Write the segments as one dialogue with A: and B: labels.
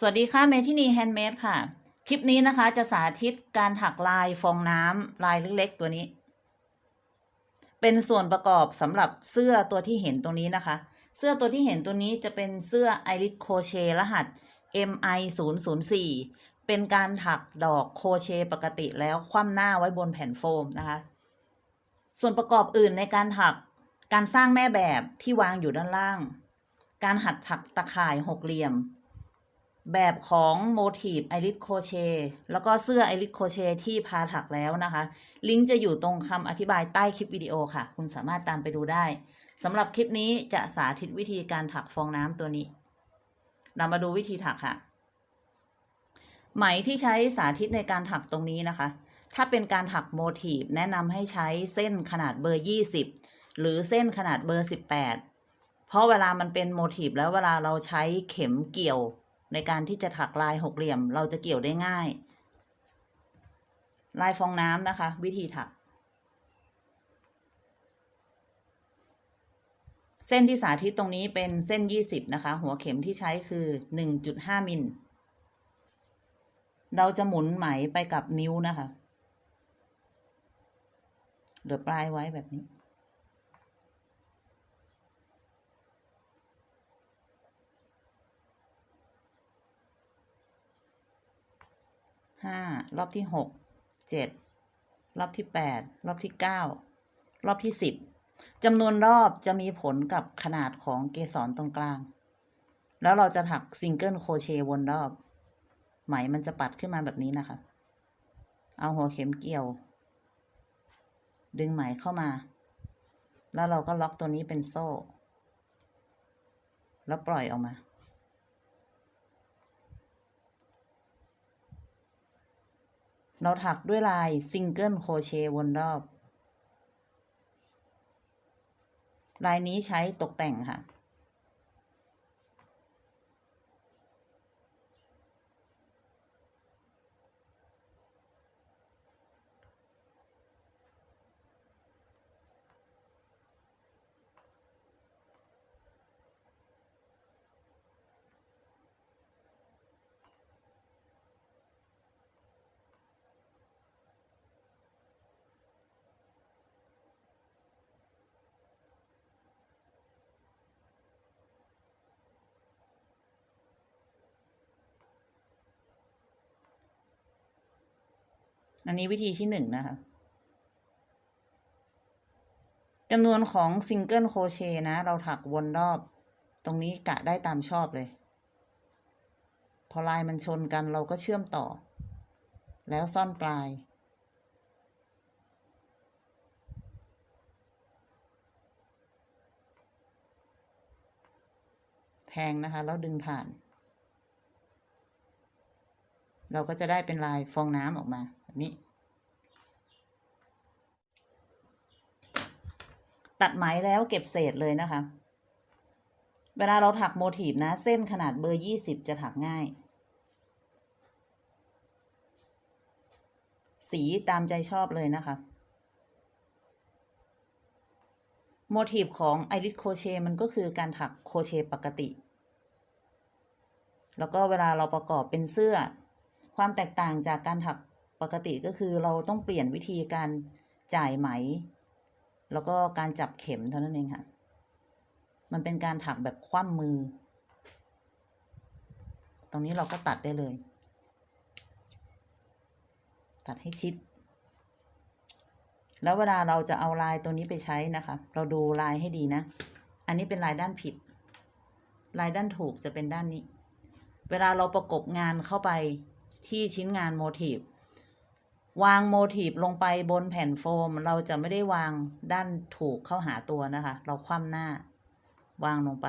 A: สวัสดีค่ะเมทินีแฮนด์เมดค่ะ คลิปนี้นะคะจะสาธิตการถักลายฟองน้ำลายเล็กๆตัวนี้ เป็นส่วนประกอบสำหรับเสื้อตัวที่เห็นตรงนี้นะคะ เสื้อตัวที่เห็นตัวนี้จะเป็นเสื้อไอริสโคเชรหัส MI 0 0 4เป็นการถักดอกโคเชปกติแล้วคว่ำหน้าไว้บนแผ่นโฟมนะคะ ส่วนประกอบอื่นในการถักการสร้างแม่แบบที่วางอยู่ด้านล่าง การหัดถักตะข่ายหกเหลี่ยม แบบของโมทีฟไอริสโคเชแล้วก็เสื้อไอริสโคเชที่พาถักแล้วนะคะ ลิงก์จะอยู่ตรงคำอธิบายใต้คลิปวิดีโอค่ะ คุณสามารถตามไปดูได้สำหรับคลิปนี้จะสาธิตวิธีการถักฟองน้ำตัวนี้เรามาดูวิธีถักค่ะ ไหมที่ใช้สาธิตในการถักตรงนี้นะคะ ถ้าเป็นการถักโมทีฟแนะนำให้ใช้เส้นขนาดเบอร์ 20 หรือเส้นขนาดเบอร์ 18 เพราะเวลามันเป็นโมทีฟแล้วเวลาเราใช้เข็มเกี่ยว ในการที่จะถักลายหกเหลี่ยม เราจะเกี่ยวได้ง่าย ลายฟองน้ำนะคะ วิธีถัก เส้นที่สาธิตตรงนี้เป็นเส้น 20 นะคะ หัวเข็มที่ใช้คือ 1.5 มิล เราจะหมุนไหมไปกับนิ้วนะคะเดือปลายไว้แบบนี้ ห้ารอบที่หกเจ็ดรอบที่แปดรอบที่เก้ารอบที่สิบจำนวนรอบจะมีผลกับขนาดของเกสรตรงกลาง แล้วเราจะถักซิงเกิลโครเชต์วนรอบ ไหมมันจะปัดขึ้นมาแบบนี้นะคะ เอาหัวเข็มเกี่ยว ดึงไหมเข้ามา แล้วเราก็ล็อกตัวนี้เป็นโซ่ แล้วปล่อยออกมา เราถักด้วยลายซิงเกิลโครเชต์วนรอบ ลายนี้ใช้ตกแต่งค่ะ อันนี้วิธีที่หนึ่งนะคะจำนวนของซิงเกิลโครเชต์นะ เราถักวนรอบ ตรงนี้กะได้ตามชอบเลย พอลายมันชนกันเราก็เชื่อมต่อ แล้วซ่อนปลายแทงนะคะแล้วดึงผ่าน เราก็จะได้เป็นลายฟองน้ำออกมา นี้ ตัดไหมแล้วเก็บเศษเลยนะคะ เวลาเราถักโมทีฟนะ เส้นขนาดเบอร์ยี่สิบจะถักง่าย สีตามใจชอบเลยนะคะโมทีฟของไอริสโคเชมันก็คือการถักโคเชปกติ แล้วก็เวลาเราประกอบเป็นเสื้อ ความแตกต่างจากการถัก ปกติก็คือเราต้องเปลี่ยนวิธีการจ่ายไหม แล้วก็การจับเข็มเท่านั้นเองค่ะ มันเป็นการถักแบบคว่ำมือ ตรงนี้เราก็ตัดได้เลย ตัดให้ชิด แล้วเวลาเราจะเอาลายตัวนี้ไปใช้นะคะ เราดูลายให้ดีนะ อันนี้เป็นลายด้านผิด ลายด้านถูกจะเป็นด้านนี้ เวลาเราประกบงานเข้าไปที่ชิ้นงานโมทีฟ วางโมทีฟลงไปบนแผ่นโฟม เราจะไม่ได้วางด้านถูกเข้าหาตัวนะคะ เราคว่ำหน้า วางลงไป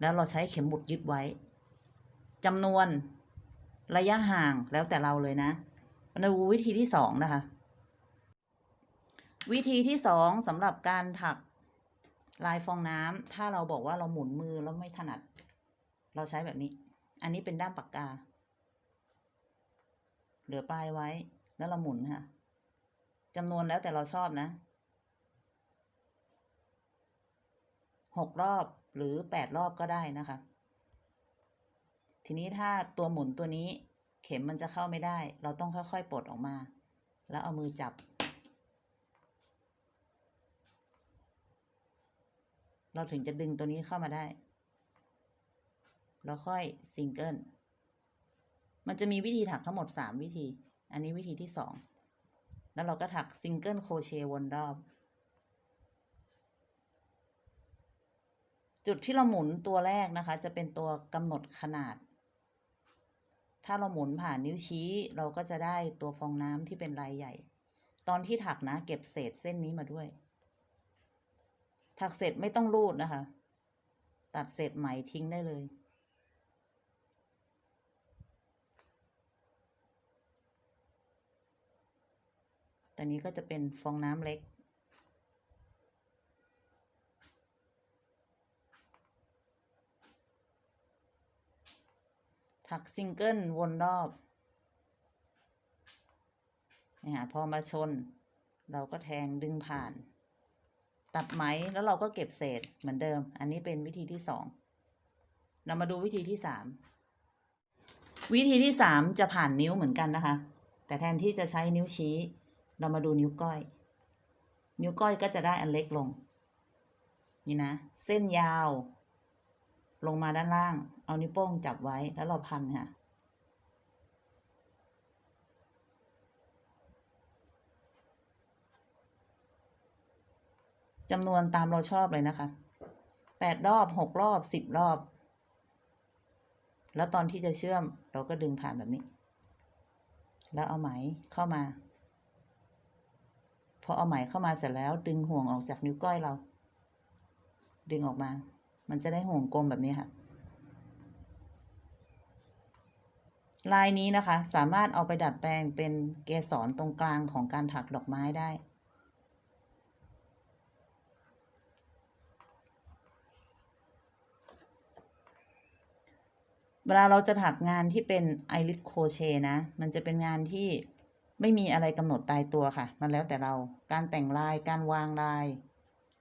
A: แล้วเราใช้เข็มหมุดยึดไว้จำนวนระยะห่างแล้วแต่เราเลยนะมาดูวิธีที่สองนะคะ วิธีที่สองสำหรับการถักลายฟองน้ำถ้าเราบอกว่าเราหมุนมือแล้วไม่ถนัด เราใช้แบบนี้ อันนี้เป็นด้ามปากกา เหลือปลายไว้ แล้วเราหมุนค่ะจำนวนแล้วแต่เราชอบนะหกรอบหรือแปดรอบก็ได้นะคะ ทีนี้ถ้าตัวหมุนตัวนี้เข็มมันจะเข้าไม่ได้ เราต้องค่อยๆปลดออกมา แล้วเอามือจับ เราถึงจะดึงตัวนี้เข้ามาได้ แล้วค่อยซิงเกิล มันจะมีวิธีถักทั้งหมด 3 วิธี อันนี้วิธีที่ 2 แล้วเราก็ถักซิงเกิลโคเชต์วนรอบ จุดที่เราหมุนตัวแรกนะคะ จะเป็นตัวกำหนดขนาด ถ้าเราหมุนผ่านนิ้วชี้ เราก็จะได้ตัวฟองน้ำที่เป็นลายใหญ่ ตอนที่ถักนะเก็บเศษเส้นนี้มาด้วย ถักเสร็จไม่ต้องรูดนะคะ ตัดเศษไหมทิ้งได้เลย นนี้ก็จะเป็นฟองน้ำเล็ก ถักซิงเกิลวนรอบนี่ะพอมาชน เราก็แทงดึงผ่าน ตัดไหมแล้วเราก็เก็บเศษเหมือนเดิม อันนี้เป็นวิธีที่สองเรามาดูวิธีที่สามวิธีที่สามจะผ่านนิ้วเหมือนกันนะคะ แต่แทนที่จะใช้นิ้วชี้ เรามาดูนิ้วก้อย นิ้วก้อยก็จะได้อันเล็กลง นี่นะ เส้นยาว ลงมาด้านล่าง เอานิ้วโป้งจับไว้แล้วเราพันค่ะ จำนวนตามเราชอบเลยนะคะแปดรอบหกรอบสิบรอบ แล้วตอนที่จะเชื่อมเราก็ดึงผ่านแบบนี้ แล้วเอาไหมเข้ามา พอเอาไหมเข้ามาเสร็จแล้ว ดึงห่วงออกจากนิ้วก้อยเรา ดึงออกมา มันจะได้ห่วงกลมแบบนี้ค่ะ ลายนี้นะคะ สามารถเอาไปดัดแปลงเป็นเกสรตรงกลางของการถักดอกไม้ได้เวลาเราจะถักงานที่เป็นไอริสโคเชนะ มันจะเป็นงานที่ ไม่มีอะไรกำหนดตายตัวค่ะ มันแล้วแต่เรา การแต่งลาย การวางลาย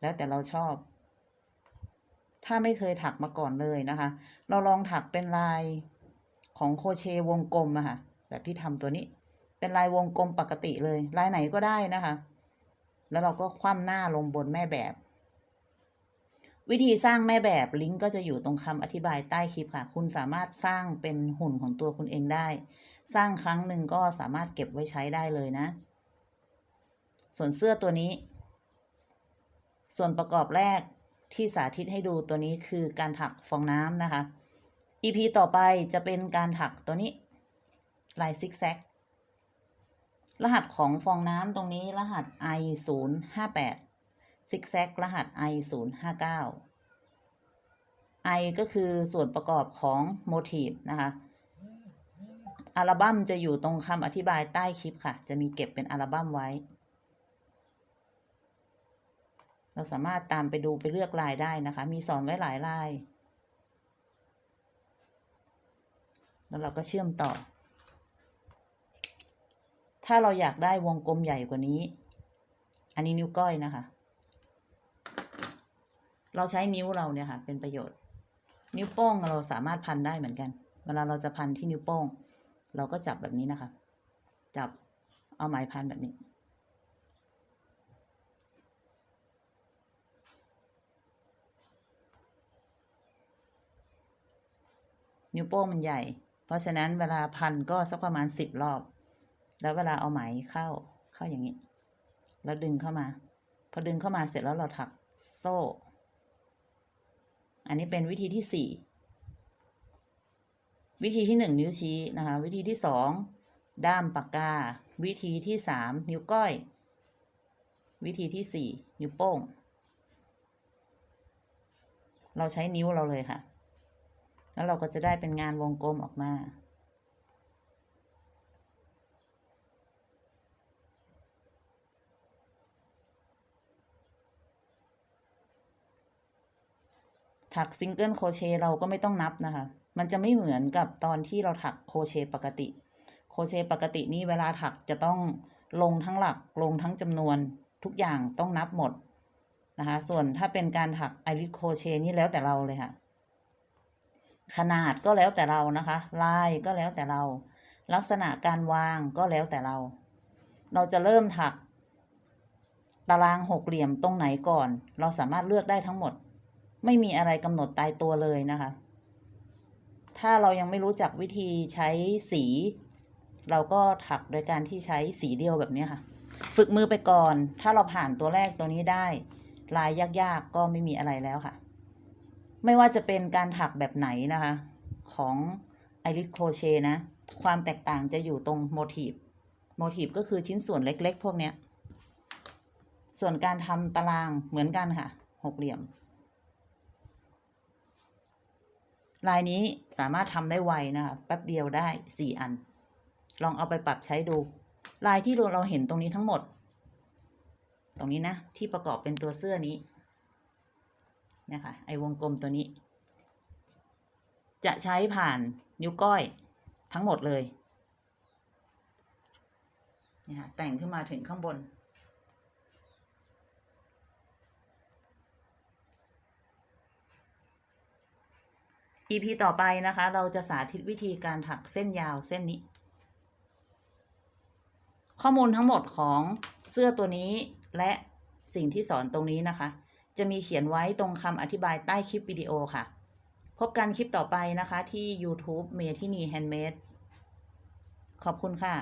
A: แล้วแต่เราชอบ ถ้าไม่เคยถักมาก่อนเลยนะคะ เราลองถักเป็นลายของโคเชวงกลมอะค่ะ แบบที่ทำตัวนี้ เป็นลายวงกลมปกติเลย ลายไหนก็ได้นะคะ แล้วเราก็คว่ำหน้าลงบนแม่แบบ วิธีสร้างแม่แบบลิงก์ก็จะอยู่ตรงคำอธิบายใต้คลิปค่ะ คุณสามารถสร้างเป็นหุ่นของตัวคุณเองได้ สร้างครั้งหนึ่งก็สามารถเก็บไว้ใช้ได้เลยนะ ส่วนเสื้อตัวนี้ ส่วนประกอบแรกที่สาธิตให้ดูตัวนี้คือการถักฟองน้ำนะคะ EP ต่อไปจะเป็นการถักตัวนี้ ลายซิกแซก รหัสของฟองน้ำตรงนี้รหัส i 0 5 8ซิกแซกรหัส i 0 5 9 i ก็คือส่วนประกอบของโมทีฟนะคะ อัลบั้มจะอยู่ตรงคำอธิบายใต้คลิปค่ะ จะมีเก็บเป็นอัลบั้มไว้ เราสามารถตามไปดูไปเลือกลายได้นะคะ มีสอนไว้หลายลาย แล้วเราก็เชื่อมต่อ ถ้าเราอยากได้วงกลมใหญ่กว่านี้ อันนี้นิ้วก้อยนะคะ เราใช้นิ้วเราเนี่ยค่ะ เป็นประโยชน์ นิ้วโป้งเราสามารถพันได้เหมือนกัน เวลาเราจะพันที่นิ้วโป้ง เราก็จับแบบนี้นะคะ จับเอาไม้พันแบบนี้นิ้วโป้งมันใหญ่ เพราะฉะนั้นเวลาพันก็สักประมาณสิบรอบ แล้วเวลาเอาไหมเข้า เข้าอย่างนี้ แล้วดึงเข้ามา พอดึงเข้ามาเสร็จแล้วเราถักโซ่ อันนี้เป็นวิธีที่สี่ วิธีที่หนึ่งนิ้วชี้นะคะ วิธีที่สองด้ามปากกา วิธีที่สามนิ้วก้อย วิธีที่สี่นิ้วโป้ง เราใช้นิ้วเราเลยค่ะ แล้วเราก็จะได้เป็นงานวงกลมออกมาถักซิงเกิลโครเชต์เราก็ไม่ต้องนับนะคะ มันจะไม่เหมือนกับตอนที่เราถักโคเชปกติ โคเชปกตินี่เวลาถักจะต้องลงทั้งหลักลงทั้งจำนวนทุกอย่างต้องนับหมดนะคะส่วนถ้าเป็นการถักไอริสโคเชนี่แล้วแต่เราเลยค่ะ ขนาดก็แล้วแต่เรานะคะลายก็แล้วแต่เรา ลักษณะการวางก็แล้วแต่เรา เราจะเริ่มถัก ตารางหกเหลี่ยมตรงไหนก่อน เราสามารถเลือกได้ทั้งหมด ไม่มีอะไรกำหนดตายตัวเลยนะคะ ถ้าเรายังไม่รู้จักวิธีใช้สี เราก็ถักโดยการที่ใช้สีเดียวแบบนี้ค่ะ ฝึกมือไปก่อน ถ้าเราผ่านตัวแรกตัวนี้ได้ ลายยากๆก็ไม่มีอะไรแล้วค่ะ ไม่ว่าจะเป็นการถักแบบไหนนะคะ ของไอริสโคเชนะ ความแตกต่างจะอยู่ตรงโมทีฟโมทีฟก็คือชิ้นส่วนเล็กๆ พวกเนี้ย ส่วนการทำตารางเหมือนกันค่ะ หกเหลี่ยม ลายนี้สามารถทำได้ไวนะคะแป๊บเดียวได้สี่อัน ลองเอาไปปรับใช้ดู ลายที่เราเห็นตรงนี้ทั้งหมด ตรงนี้นะ ที่ประกอบเป็นตัวเสื้อนี้นะคะไอ้วงกลมตัวนี้ จะใช้ผ่านนิ้วก้อยทั้งหมดเลยนี่ค่ะแต่งขึ้นมาถึงข้างบน EP ต่อไปนะคะ เราจะสาธิตวิธีการถักเส้นยาวเส้นนี้ ข้อมูลทั้งหมดของเสื้อตัวนี้และสิ่งที่สอนตรงนี้นะคะ จะมีเขียนไว้ตรงคำอธิบายใต้คลิปวิดีโอค่ะ พบกันคลิปต่อไปนะคะที่ YouTube เมทินีแฮนด์เมดขอบคุณค่ะ